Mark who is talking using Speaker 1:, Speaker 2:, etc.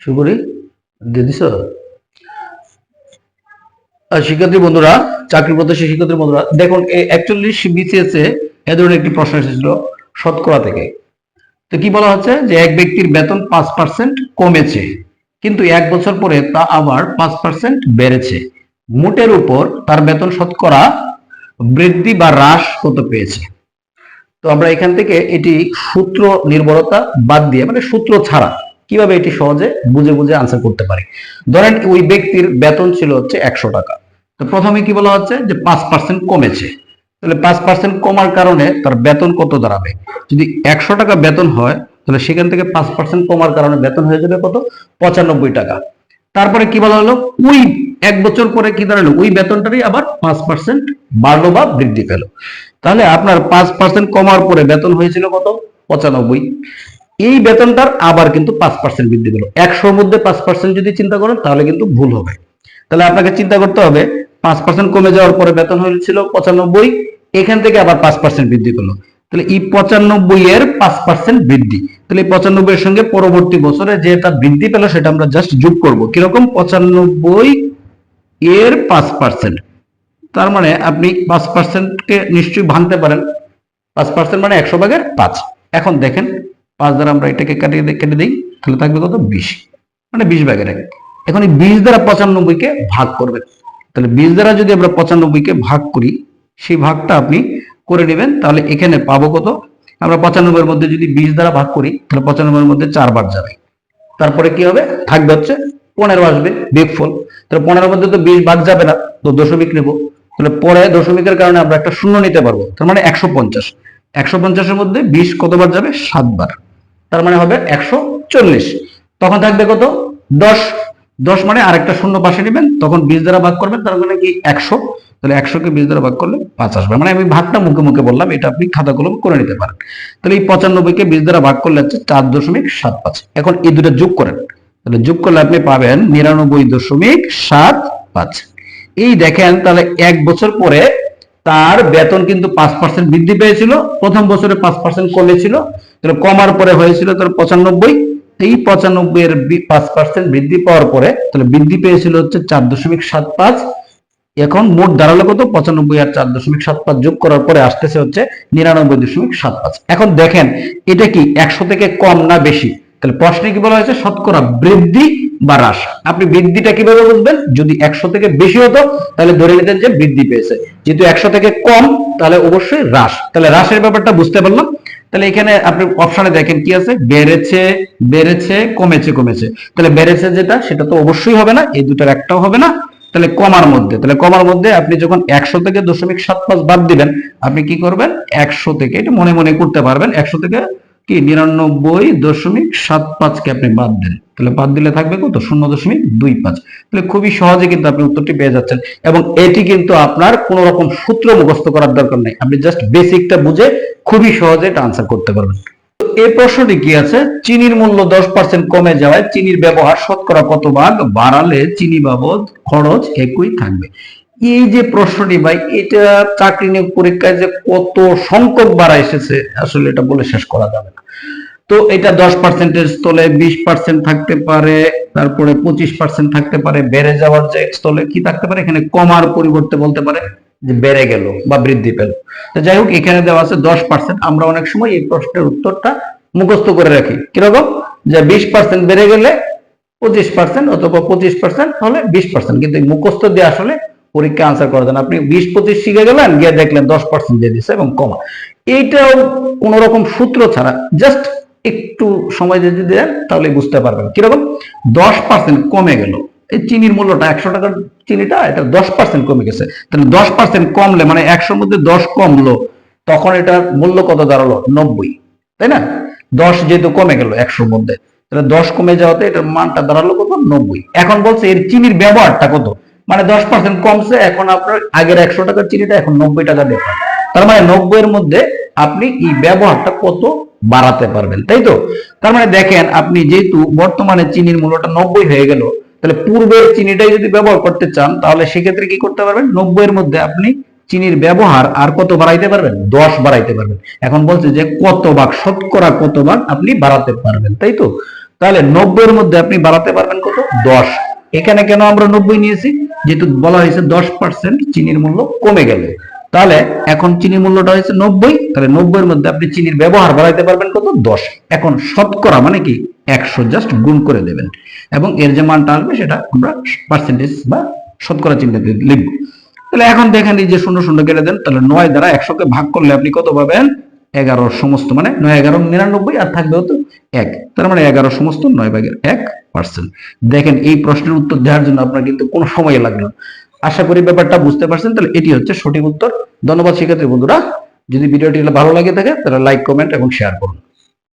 Speaker 1: শুরু করি শিক্ষার্থী বন্ধুরা চাকরি প্রত্যাশী শিক্ষার্থী বন্ধুরা, দেখুন একচল্লিশ বিসিএস এ এ ধরনের একটি প্রশ্ন এসেছিল শতকরা থেকে। তো কি বলা হচ্ছে? যে এক ব্যক্তির বেতন পাঁচ পার্সেন্ট কমেছে, কিন্তু এক বছর পরে তা আবার পাঁচ পার্সেন্ট বেড়েছে। মোটের উপর তার বেতন শতকরা বৃদ্ধি বা হ্রাস কত পেয়েছে? তো আমরা এখান থেকে এটি সূত্র নির্ভরতা বাদ দিয়ে মানে সূত্র ছাড়া কীভাবে এটি সহজে বুঝে বুঝে আনসার করতে পারি? ধরেন ওই ব্যক্তির বেতন ছিল হচ্ছে একশো টাকা। তো প্রথমে কি বলা হচ্ছে? যে পাঁচ পার্সেন্ট কমেছে। তাহলে পাঁচ পার্সেন্ট কমার কারণে তার বেতন কত দাঁড়াবে? যদি একশো টাকা বেতন হয়, তাহলে সেখান থেকে পাঁচ পার্সেন্ট কমার কারণে বেতন হয়ে যাবে কত? পঁচানব্বই টাকা। তারপরে কি বলা হলো? ওই এক বছর পরে কি দাঁড়াল? ওই বেতনটারই আবার পাঁচ পার্সেন্ট বাড়লো বা বৃদ্ধি পেল। তাহলে আপনার পাঁচ পার্সেন্ট কমার পরে বেতন হয়েছিল কত? পঁচানব্বই। এই বেতনটার আবার কিন্তু পাঁচ পার্সেন্ট বৃদ্ধি পেল। একশোর মধ্যে পাঁচ পার্সেন্ট যদি চিন্তা করেন, তাহলে কিন্তু ভুল হবে। তাহলে আপনাকে চিন্তা করতে হবে, পাঁচ পার্সেন্ট কমে যাওয়ার পরে বেতন হয়েছিল পঁচানব্বই, এখান থেকে আবার পাঁচ পার্সেন্ট বৃদ্ধি পেল। তাহলে এই পঁচানব্বই এর পাঁচ পার্সেন্ট বৃদ্ধি। তাহলে এই পঁচানব্বই এর সঙ্গে পরবর্তী বছরে যেটা বৃদ্ধি পেল, সেটা আমরা জাস্ট যোগ করব। কীরকম? পঁচানব্বই এর পাঁচ পার্সেন্ট তার মানে আপনি পাঁচ পার্সেন্টকে নিশ্চয়ই ভাঙতে পারেন। পাঁচ পার্সেন্ট মানে একশো ভাগের পাঁচ। এখন দেখেন, পাঁচ দ্বারা আমরা এটাকে কাটিয়ে কেটে দিই, তাহলে থাকবে কত? বিশ। মানে বিশ ভাগের এক। এখন এই বিশ দ্বারা পঁচানব্বইকে ভাগ করবেন। তাহলে বিশ দ্বারা যদি আমরা পঁচানব্বইকে ভাগ করি, সেই ভাগটা আপনি করে নেবেন, তাহলে এখানে পাবো কত? আমরা পঁচানব্বইয়ের মধ্যে যদি বিশ দ্বারা ভাগ করি, তাহলে পঁচানব্বইয়ের মধ্যে চারবার যাবে। তারপরে কি হবে? থাকবে হচ্ছে পনেরো আসবে বিগফল তাহলে পনেরোর মধ্যে তো বিশ ভাগ যাবে না, তো দশমিক নেব। তাহলে পরে দশমিকের কারণে আমরা একটা শূন্য নিতে পারব। তার মানে একশো পঞ্চাশ। একশো পঞ্চাশের মধ্যে বিশ কতবার যাবে? সাতবার। তার মানে হবে একশো চল্লিশ। তখন থাকবে কত? দশ। দশ মানে আরেকটা শূন্য পাশে নেবেন। তখন বিশ দ্বারা ভাগ করবেন, তার মানে কি? একশো। তাহলে একশোকে বিশ দ্বারা ভাগ করলে পাঁচ আসবে। মানে আমি ভাগটা মুখে মুখে বললাম, এটা আপনি খাতা কলম করে নিতে পারেন। তাহলে এই পঁচানব্বইকে বিশ দ্বারা ভাগ করলে হচ্ছে চার দশমিক সাত পাঁচ। এখন এই দুটো যোগ করেন। তাহলে যোগ করলে আপনি পাবেন নিরানব্বই দশমিক সাত পাঁচ। এই দেখেন তাহলে এক বছর পরে তার বেতন কিন্তু পাঁচ পার্সেন্ট বৃদ্ধি পেয়েছিল, প্রথম বছরে পাঁচ পার্সেন্ট কমেছিল কমার পরে হয়েছিল তার পঁচানব্বই, এই পঁচানব্বই এর পাঁচ পার্সেন্ট বৃদ্ধি পাওয়ার পরে তাহলে বৃদ্ধি পেয়েছিল হচ্ছে চার দশমিক সাত পাঁচ, এখন মোট দাঁড়াল কত? পঁচানব্বই আর চার দশমিক সাত পাঁচ যোগ করার পরে আসতেছে হচ্ছে নিরানব্বই দশমিক সাত পাঁচ। এখন দেখেন, এটা কি একশো থেকে কম না বেশি? তাহলে প্রশ্নে কি বলা হয়েছে? শতকরা বৃদ্ধি বা হ্রাস। আপনি বৃদ্ধিটা কীভাবে বুঝবেন? যদি একশো থেকে বেশি হতো, তাহলে ধরে নিতেন যে বৃদ্ধি পেয়েছে। যেহেতু একশো থেকে কম, তাহলে অবশ্যই হ্রাস। তাহলে হ্রাসের ব্যাপারটা বুঝতে পারলাম। তাহলে এখানে আপনি অপশনে দেখেন কি আছে? বেড়েছে বেড়েছে, কমেছে কমেছে। তাহলে বেড়েছে যেটা, সেটা তো অবশ্যই হবে না। এই দুটার একটাও হবে না। তাহলে কমার মধ্যে, তাহলে কমার মধ্যে আপনি যখন একশো থেকে দশমিক সাত পাঁচ বাদ দিবেন, আপনি কি করবেন? একশো থেকে, এটা মনে মনে করতে পারবেন, একশো থেকে কি নিরানব্বই দশমিক সাত পাঁচকে আপনি বাদ দেন? তাহলে বাদ দিলে থাকবে কত? শূন্য দশমিক দুই পাঁচ। তাহলে খুবই সহজে কিন্তু আপনি উত্তরটি পেয়ে যাচ্ছেন এবং এটি কিন্তু আপনার কোন রকম সূত্র মুখস্থ করার দরকার নেই। আপনি জাস্ট বেসিকটা বুঝে খুবই সহজে এটা আনসার করতে পারবেন। এই প্রশ্নটি কি আছে? চিনির মূল্য দশ পার্সেন্ট কমে যাওয়ায় চিনির ব্যবহার শতকরা কত ভাগ বাড়ালে চিনি বাবদ খরচ একই থাকবে? এই যে প্রশ্নটি ভাই, এটা চাকরি নিয়োগ পরীক্ষায় যে কত সংখ্যক বাড়া এসেছে, আসলে এটা বলে শেষ করা যাবে না। তো এটা দশ পার্সেন্টের স্থলে বিশ পার্সেন্ট থাকতে পারে, তারপরে পঁচিশ পার্সেন্ট থাকতে পারে, বেড়ে যাওয়ার যে স্থলে কি থাকতে পারে? এখানে কমার পরিবর্তে বলতে পারে যে বেড়ে গেল বা বৃদ্ধি পেল। তো যাই হোক, এখানে দেওয়া আছে দশ পার্সেন্ট আমরা অনেক সময় এই প্রশ্নের উত্তরটা মুখস্থ করে রাখি। কীরকম? যে বিশ পার্সেন্ট বেড়ে গেলে পঁচিশ পার্সেন্ট অথবা পঁচিশ পার্সেন্ট হলে বিশ পার্সেন্ট কিন্তু মুখস্থ দিয়ে আসলে পরীক্ষা আনসার করা যায় আপনি বিশ পঁচিশ শিখে গেলেন, গিয়ে দেখলেন দশ পার্সেন্ট দিয়ে দিচ্ছে এবং কমা। এইটাও কোন রকম সূত্র ছাড়া জাস্ট একটু সময় যদি দেন, তাহলে বুঝতে পারবেন। কীরকম? দশ পার্সেন্ট কমে গেল। এই চিনির মূল্যটা, একশো টাকার চিনিটা, এটা দশ পার্সেন্ট কমে গেছে। তাহলে দশ পার্সেন্ট কমলে মানে একশোর মধ্যে দশ কমলো, তখন এটার মূল্য কত দাঁড়াল? নব্বই। তাই না? দশ যেহেতু কমে গেল একশোর মধ্যে, তাহলে দশ কমে যাওয়াতে এটার মানটা দাঁড়াল কত? নব্বই। এখন বলছে এর চিনির ব্যবহারটা কত? মানে দশ পার্সেন্ট কমছে, এখন আপনার আগের একশো টাকার চিনিটা এখন নব্বই টাকা দিয়ে তার মানে নব্বই এর মধ্যে আপনি এই ব্যবহারটা কত বাড়াতে পারবেন, তাই তো? তার মানে দেখেন, আপনি যেহেতু বর্তমানে চিনির মূল্যটা নব্বই হয়ে গেল, তাহলে পূর্বের চিনিটাই যদি ব্যবহার করতে চান, তাহলে সেক্ষেত্রে কি করতে পারবেন? নব্বই এর মধ্যে আপনি চিনির ব্যবহার আর কত বাড়াইতে পারবেন? দশ বাড়াইতে পারবেন। এখন বলছে যে কত ভাগ, শতকরা কত ভাগ আপনি বাড়াতে পারবেন, তাই তো? তাহলে নব্বইয়ের মধ্যে আপনি বাড়াতে পারবেন কত? দশ। এখানে কেন আমরা নব্বই নিয়েছি? যেহেতু বলা হয়েছে দশ পার্সেন্ট চিনির মূল্য কমে গেল। তাহলে এখন চিনির মূল্যটা হয়েছে নব্বই, তাহলে নব্বইয়ের মধ্যে আপনি চিনির ব্যবহার বাড়াইতে পারবেন কত? দশ। এখন শতকরা মানে কি? একশো জাস্ট গুণ করে দেবেন। এবং এর যে মানটা আসবে সেটা আমরা পার্সেন্টেজ বা শতকরা চিহ্নতে লিখব। তাহলে এখন দেখেন এই যে শূন্য শূন্য কেটে দেন, তাহলে নয় দ্বারা একশোকে ভাগ করলে আপনি কত পাবেন? এগারো সমস্ত মানে নয় এগারো নিরানব্বই আর থাকবে হতো এক। তার মানে এগারো সমস্ত নয় ভাগের এক পার্সেন্ট দেখেন, এই প্রশ্নের উত্তর দেওয়ার জন্য আপনার কিন্তু কোনো সময় লাগল। আশা করি ব্যাপারটা বুঝতে পারছেন। তাহলে এটি হচ্ছে সঠিক উত্তর। ধন্যবাদ, শিক্ষার্থী বন্ধুরা। যদি ভিডিওটি ভালো লাগে থাকে, তাহলে লাইক কমেন্ট এবং শেয়ার করুন।